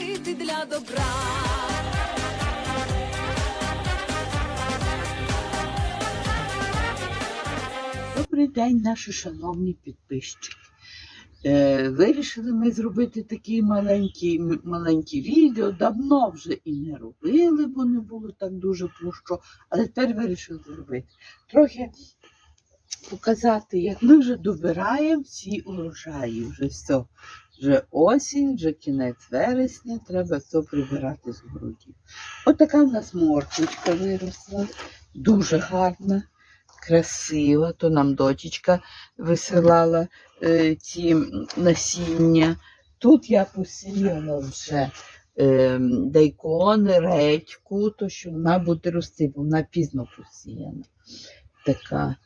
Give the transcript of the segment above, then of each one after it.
жити для добра. Добрий день, наші шановні підписчики. Е, вирішили ми зробити такі маленькі, маленькі відео. Давно вже і не робили, бо не було так дуже пущо, але тепер вирішили зробити. Трохи показати, як ми вже добираємо ці урожаї. Вже все. Вже осінь, вже кінець вересня, треба все прибирати з городів. Отака в нас морквочка виросла, дуже гарна красива, то нам дочечка висилала е, ці насіння. Тут я посіяла вже е, дайкон, редьку, то що вона буде рости, бо вона пізно посіяна. Така,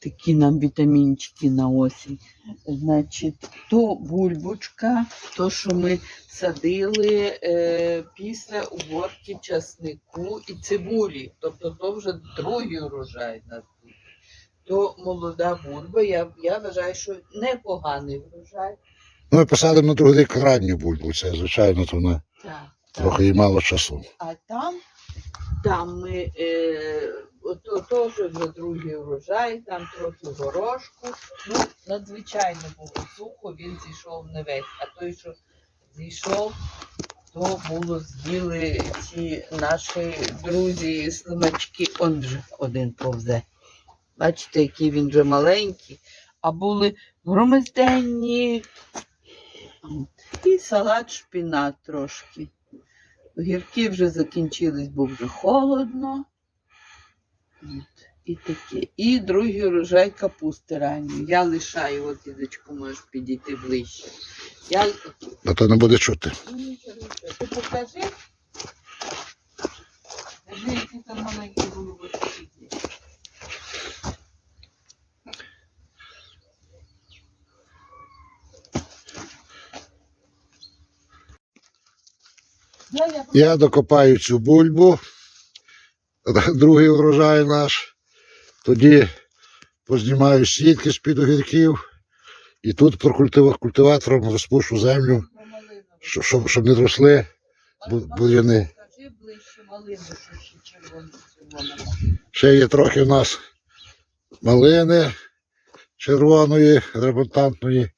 такі нам вітамінчики на осінь. Значить, то бульбочка, то, що ми садили е, після уборки часнику і цибулі. Тобто то вже другий урожай на тут. То молода бульба. Я, я вважаю, що непоганий врожай. Ну, ми посадимо на другий рік ранню бульбу, це звичайно, то на Так, трохи і мало часу. А там, там ми е, теж вже другий урожай, там трохи горошку. Ну, надзвичайно було сухо, він зійшов не весь. А той, що зійшов, то було з'їли ці наші друзі слимачки. Он вже один повзе. Бачите, який він вже маленький, а були громезденні. І салат шпінат трошки. Огірки вже закінчились, бо вже холодно. От, І таке. І другий урожай капусти ранньої. Я лишаю, от дідочку, можеш підійти ближче. Я... А то не буде чути. Ну, нічого, нічого. Ти покажи. Скажи, які там маленькі голубочки. є. Я, я Я докопаю цю бульбу, другий урожай наш. Тоді познімаю сітки з-під огірків. І тут культиватором розпушу землю, щоб, щоб, не росли бур'яни. Ще є трохи в нас малини червоної, ремонтантної,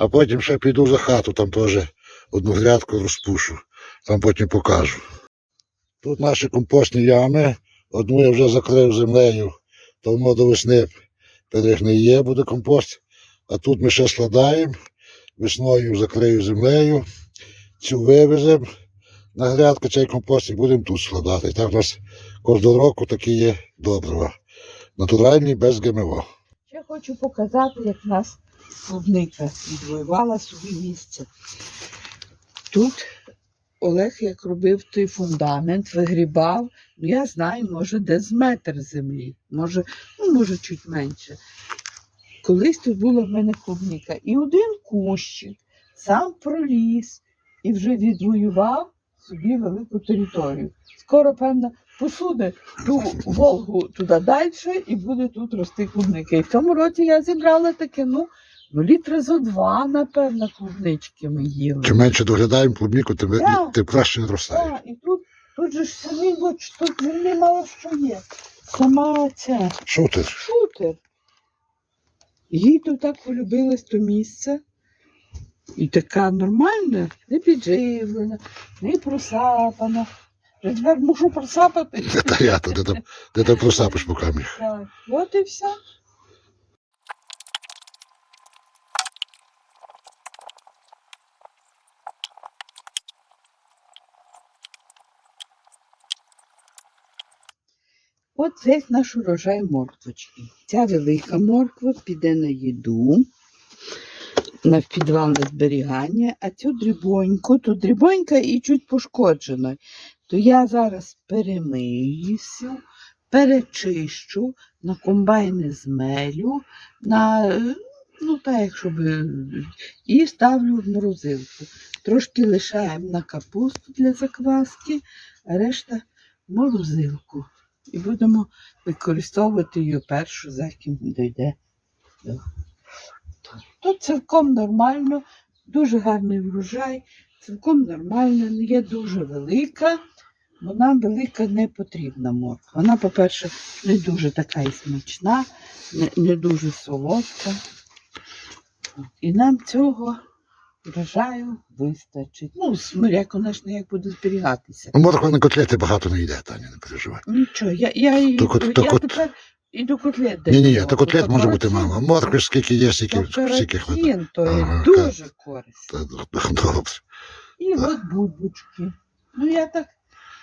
а потім ще піду за хату, там теж одну грядку розпушу, там потім покажу. Тут наші компостні ями. Одну я вже закрив землею, то воно до весни перегниє, буде компост. А тут ми ще складаємо, весною закрию землею, цю вивеземо на грядку, цей компост і будемо тут складати. Так у нас кожного року такі є добрива. Натуральні без ГМО. Ще хочу показати, як в нас клубника відвоювала собі місце. Тут Олег як робив той фундамент, вигрібав, ну я знаю, може, десь метр землі, може, ну, може, чуть менше. Колись тут була в мене клубніка, і один кущик сам проліз і вже відвоював собі велику територію. Скоро, певно, посуне ту Волгу туди далі і буде тут рости клубники. І в тому році я зібрала таке, ну, ну літра зо два, напевно, клубнички ми їли. Чим менше доглядаємо клубніку, тим, Так. тим краще зростає. Так, і тут, тут же ж самі, бач, тут землі мало що є. Сама ця Шутер. шутер. Їй тут так полюбилось то місце. І така нормальна, не підживлена, не просапана. Вже тепер мушу просапати. Та я то, де там просапиш по камінь. Так, от і все. От весь наш урожай морквочки. Ця велика морква піде на їду, на підвал на зберігання, а цю дрібоньку, то дрібонька і чуть пошкоджена. То я зараз перемию перечищу, на комбайни змелю, на, ну так, як щоб, е, і ставлю в морозилку. Трошки лишаємо на капусту для закваски, а решта морозилку. І будемо використовувати її першу, за ким дійде. до- Тут цілком нормально, дуже гарний врожай. цілком нормальна, не є дуже велика, бо нам велика не потрібна морква. Вона, по-перше, не дуже така і смачна, не, не дуже солодка. І нам цього врожаю вистачить. Ну, смиряк, звісно, як буде зберігатися. Ну, морква на котлети багато не йде, Таня, не переживай. Нічого, я, я, її- То кот- то я кот- тепер і до котлет Ні, ні, ні, то котлет може бути мало. Моркви ж скільки є, стільки, то стільки хватає. каротин, то є Ага, дуже корисно. Та, Добре. І от бульбочки. Ну я так.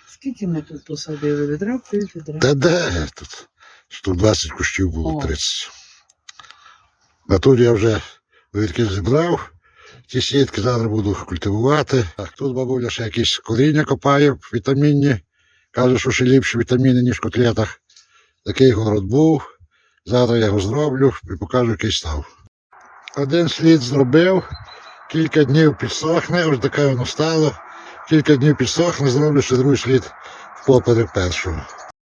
Скільки ми тут посадили відра, пів відра. Та де тут? 120 кущів було О. 30. А тут я вже вірки зібрав. Ті сітки зараз буду культивувати. Так, тут бабуля ще якісь коріння копає вітамінні. Каже, що ще ліпші вітаміни, ніж в котлетах. Такий город був. Зараз я його зроблю і покажу, який став. Один слід зробив, кілька днів підсохне, ось таке воно стало. Кілька днів підсохне, зроблю ще другий слід в впоперек першого.